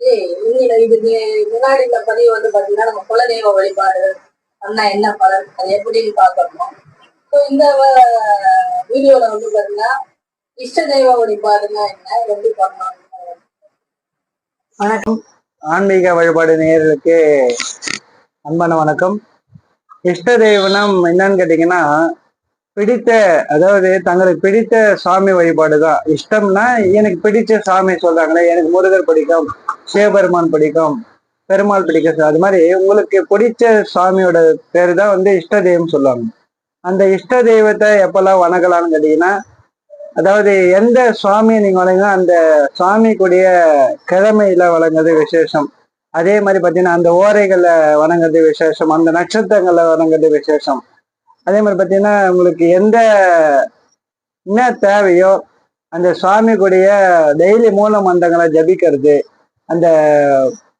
இதுக்கு முன்னாடி இந்த பதிவு வந்து பாத்தீங்கன்னா நம்ம குலதெய்வ வழிபாடு பண்ணா என்ன பலன்? அது எப்படின்னு பார்க்கணும் ஸோ இந்த வீடியோல வந்து பாத்தீங்கன்னா இஷ்ட தெய்வ வழிபாடுன்னா என்ன? எப்படி பண்ணணும் வணக்கம். ஆன்மீக வழிபாடு நேயர்களுக்கு அன்பான வணக்கம். இஷ்ட தெய்வனம் என்னன்னு கேட்டீங்கன்னா பிடித்த அதாவது தங்களுக்கு பிடித்த சாமி வழிபாடு தான் இஷ்டம்னா எனக்கு பிடிச்ச சாமி சொல்றாங்களே எனக்கு முருகர் பிடிக்கும் சிவபெருமான் பிடிக்கும் பெருமாள் பிடிக்கும் அது மாதிரி உங்களுக்கு பிடிச்ச சாமியோட பேர் தான் வந்து இஷ்ட தெய்வம் சொல்லுவாங்க. அந்த இஷ்ட தெய்வத்தை எப்பெல்லாம் வணங்கலாம்னு கேட்டீங்கன்னா அதாவது எந்த சுவாமியை நீங்க வணங்கினா அந்த சாமிக்குடைய கிழமையில வழங்குறது விசேஷம். அதே மாதிரி பார்த்தீங்கன்னா அந்த ஓரைகளை வணங்குறது விசேஷம் அந்த நட்சத்திரங்களை வணங்குறது விசேஷம். அதே மாதிரி பார்த்தீங்கன்னா உங்களுக்கு எந்த என்ன தேவையோ அந்த சுவாமிக்குடைய டெய்லி மூல மந்திரங்களை ஜபிக்கிறது அந்த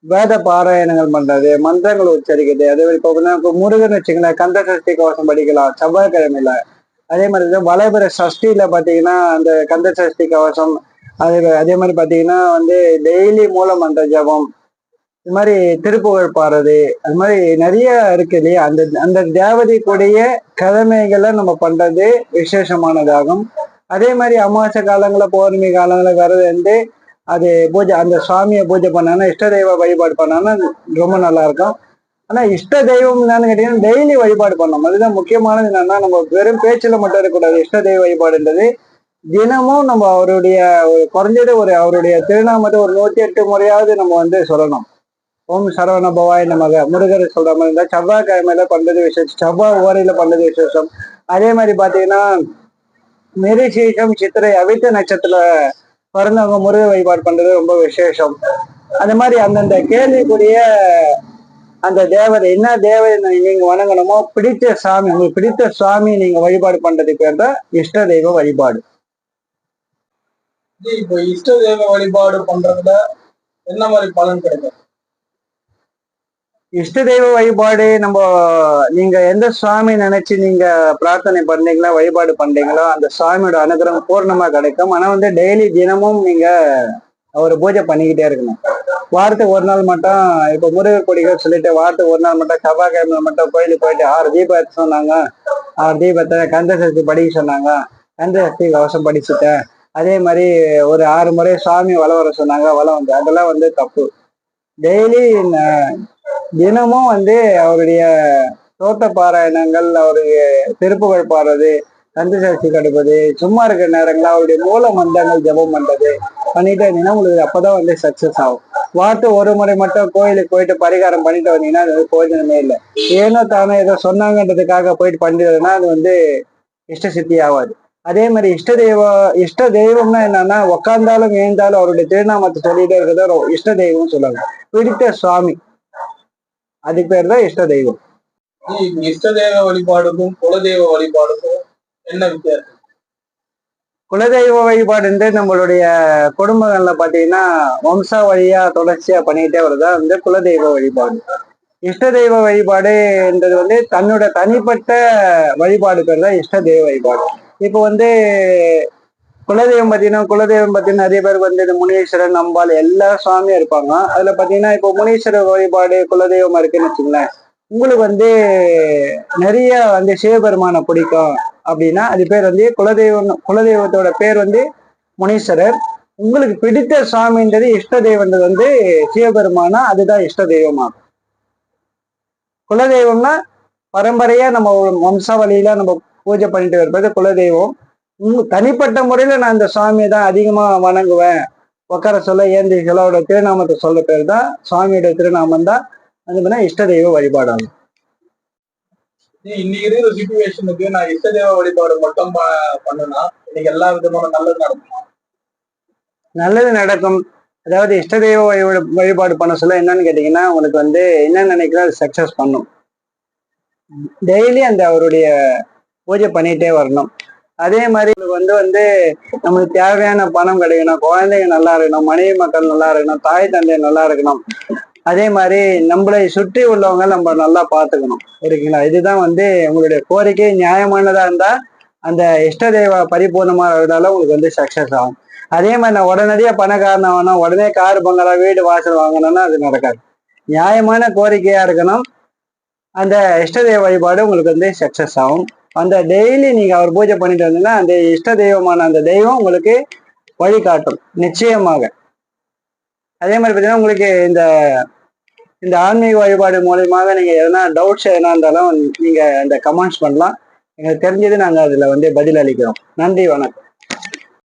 வேத பாராயணங்கள் பண்றது மந்திரங்கள் உச்சரிக்கிறது அதே மாதிரி இப்போ இப்போ முருகன் வச்சுங்களேன் கந்த சஷ்டி கவசம் படிக்கலாம் செவ்வாய்க்கிழமையில. அதே மாதிரி வளைபுற சஷ்டியில பாத்தீங்கன்னா அந்த கந்த சஷ்டி கவசம் அதே அதே மாதிரி பாத்தீங்கன்னா வந்து டெய்லி மூல மந்திர ஜபம் இது மாதிரி திருப்புகழ் பாடுறது அது மாதிரி நிறைய இருக்கு இல்லையா? அந்த அந்த தேவதைக்குடைய கிழமைகளை நம்ம பண்றது விசேஷமானதாகும். அதே மாதிரி அமாவாசை காலங்களில் பௌர்ணமி காலங்களில் விரதம் இருந்து அது பூஜை அந்த சுவாமியை பூஜை பண்ணாங்கன்னா இஷ்ட தெய்வ வழிபாடு பண்ணாங்கன்னா ரொம்ப நல்லா இருக்கும். ஆனா இஷ்ட தெய்வம் என்னன்னு கேட்டீங்கன்னா டெய்லி வழிபாடு பண்ணணும். அதுதான் முக்கியமானது என்னன்னா நம்ம வெறும் பேச்சில் மட்டும் இருக்கக்கூடாது. இஷ்ட தெய்வ வழிபாடுன்றது தினமும் நம்ம அவருடைய குறைஞ்சது ஒரு அவருடைய திருநாமத்தை ஒரு நூத்தி எட்டு முறையாவது நம்ம வந்து சொல்லணும். ஓம் சரவண பவாய நமக. முருகர் சொல்ற மாதிரி இருந்தா செவ்வாய்க்கிழமையில பண்றது விசேஷம். செவ்வாய் ஓரையில பண்றது விசேஷம். அதே மாதிரி பாத்தீங்கன்னா மெரிசேஷம் சித்திரை அவித்த நட்சத்திர பிறந்தவங்க முருக வழிபாடு பண்றது ரொம்ப விசேஷம். அந்த மாதிரி அந்தந்த கேள்விக்குரிய அந்த தேவதை என்ன தேவதை நீங்க வணங்கணுமோ பிடித்த சாமி உங்களுக்கு பிடித்த சாமி நீங்க வழிபாடு பண்றதுக்கு பேர் தான் இஷ்ட தெய்வ வழிபாடு. இப்போ இஷ்ட தெய்வ வழிபாடு பண்றதுல என்ன மாதிரி பலன் கிடைக்கும்? இஷ்ட தெய்வ வழிபாடு நம்ம நீங்க எந்த சுவாமி நினைச்சு நீங்க பிரார்த்தனை பண்ணீங்களோ வழிபாடு பண்றீங்களோ அந்த சுவாமியோட அனுகிரகம் பூர்ணமா கிடைக்கும். ஆனா வந்து டெய்லி தினமும் நீங்க அவர் பூஜை பண்ணிக்கிட்டே இருக்கணும். வாரத்துக்கு ஒரு நாள் மட்டும் இப்ப முருகர் கொடிகள் சொல்லிட்டு வாரத்துக்கு ஒரு நாள் மட்டும் செவ்வாய்க்கிழமை மட்டும் கோயிலுக்கு போயிட்டு ஆறு தீபம் எடுத்து சொன்னாங்க. ஆறு தீபத்தை கந்த சஷ்டி படிக்க சொன்னாங்க. கந்த சஷ்டி கவசம் படிச்சுட்டேன். அதே மாதிரி ஒரு ஆறு முறை சுவாமி வளம் வர சொன்னாங்க. வளம் வந்து அதெல்லாம் வந்து தப்பு. டெய்லி தினமும் வந்து அவருடைய தோட்ட பாராயணங்கள் அவருடைய திருப்புகழ் பாடுறது கந்த சஷ்டி கடுப்பது சும்மா இருக்கிற நேரங்களில் அவருடைய மூல மந்தங்கள் ஜெபம் பண்றது பண்ணிட்டு வந்தீங்கன்னா உங்களுக்கு அப்பதான் வந்து சக்சஸ் ஆகும். வாட்டு ஒரு முறை மட்டும் கோயிலுக்கு போயிட்டு பரிகாரம் பண்ணிட்டு வந்தீங்கன்னா அது வந்து பிரயோஜனமே இல்லை. ஏனோ தானே ஏதோ சொன்னாங்கன்றதுக்காக போயிட்டு பண்ணிடுறதுன்னா அது வந்து இஷ்ட சித்தி ஆகாது. அதே மாதிரி இஷ்ட தெய்வம் இஷ்ட தெய்வம்னா என்னன்னா உக்காந்தாலும் எழுந்தாலும் அவருடைய திருநாமத்தை சொல்லிட்டே இருக்கிறத இஷ்ட தெய்வம் சொல்லுவாங்க பிடித்த சுவாமி. அதுக்கு பேர் தான் இஷ்ட தெய்வம். இஷ்ட தெய்வ வழிபாடுக்கும் குலதெய்வ வழிபாடுக்கும் என்ன வித்தியாசம்? குலதெய்வ வழிபாடுன்றது நம்மளுடைய குடும்பங்கள்ல பாத்தீங்கன்னா வம்சா வழியா தொடர்ச்சியா பண்ணிக்கிட்டே வரதா? வந்து குலதெய்வ வழிபாடு. இஷ்ட தெய்வ வழிபாடுன்றது வந்து தன்னோட தனிப்பட்ட வழிபாடு பேர் தான் இஷ்ட தெய்வ வழிபாடு. இப்போ வந்து குலதெய்வம் பார்த்தீங்கன்னா குலதெய்வம் பார்த்தீங்கன்னா நிறைய பேர் வந்து இந்த முனீஸ்வரன் அம்பாள் எல்லா சுவாமியும் இருப்பாங்க. அதுல பார்த்தீங்கன்னா இப்போ முனீஸ்வரர் வழிபாடு குலதெய்வமா இருக்குன்னு வச்சுங்களேன் உங்களுக்கு வந்து நிறைய வந்து சிவபெருமானை பிடிக்கும் அப்படின்னா அது பேர் வந்து குலதெய்வம் குலதெய்வத்தோட பேர் வந்து முனீஸ்வரர். உங்களுக்கு பிடித்த சுவாமின்றது இஷ்ட தெய்வன்றது வந்து சிவபெருமானா அதுதான் இஷ்ட தெய்வமாகும் குலதெய்வம்னா பரம்பரையா நம்ம வம்சாவளியில நம்ம பூஜை பண்ணிட்டு வருவது குலதெய்வம். தனிப்பட்ட முறையில நான் இந்த சுவாமியை தான் அதிகமா வணங்குவேன். உட்கார சொல்ல ஏந்தி சொல்லோட திருநாமத்தை சொல்ல பேர் தான் சுவாமியோட திருநாமம் தான். அது பண்ணா இஷ்ட தெய்வ வழிபாடாகும் இன்னைக்கு இருக்கிற சுச்சுவேஷனுக்கு நான் இஷ்ட தெய்வ வழிபாடு மட்டும் பண்ணுனா இன்னைக்கு எல்லா விதமான நல்லது நடக்கும்? நல்லது நடக்கும். அதாவது இஷ்ட தெய்வ வழிபாடு வழிபாடு பண்ண சொல்ல என்னன்னு கேட்டீங்கன்னா உங்களுக்கு வந்து என்ன நினைக்கிறோம் அது சக்சஸ் பண்ணும். டெய்லி அந்த அவருடைய பூஜை பண்ணிட்டே வரணும். அதே மாதிரி வந்து வந்து நம்மளுக்கு தேவையான பணம் கிடைக்கணும் குழந்தைங்க நல்லா இருக்கணும் மனைவி மக்கள் நல்லா இருக்கணும் தாய் தந்தை நல்லா இருக்கணும். அதே மாதிரி நம்மளை சுற்றி உள்ளவங்க நம்ம நல்லா பார்த்துக்கணும். சரிங்களா? இதுதான் வந்து உங்களுடைய கோரிக்கை. நியாயமானதா இருந்தா அந்த இஷ்ட தெய்வ பரிபூர்ணமா இருந்தாலும் உங்களுக்கு வந்து சக்சஸ் ஆகும். அதே மாதிரி நான் உடனடியா பணக்காரன் வேணும் உடனே கார் பங்களா வீடு வாசல் வாங்கணும்னா அது நடக்காது. நியாயமான கோரிக்கையா இருக்கணும். அந்த இஷ்ட தெய்வ வழிபாடு உங்களுக்கு வந்து சக்சஸ் ஆகும். அந்த டெய்லி நீங்க அவர் பூஜை பண்ணிட்டு வந்தீங்கன்னா அந்த இஷ்ட தெய்வமான அந்த தெய்வம் உங்களுக்கு வழிகாட்டும் நிச்சயமாக. அதே மாதிரி பார்த்தீங்கன்னா உங்களுக்கு இந்த இந்த ஆன்மீக வழிபாடு மூலயமாக நீங்கள் எதனா டவுட்ஸ் எதனா இருந்தாலும் நீங்கள் அந்த கமெண்ட்ஸ் பண்ணலாம். எங்களுக்கு தெரிஞ்சது நாங்கள் அதில் வந்து பதில் அளிக்கிறோம் நன்றி வணக்கம்.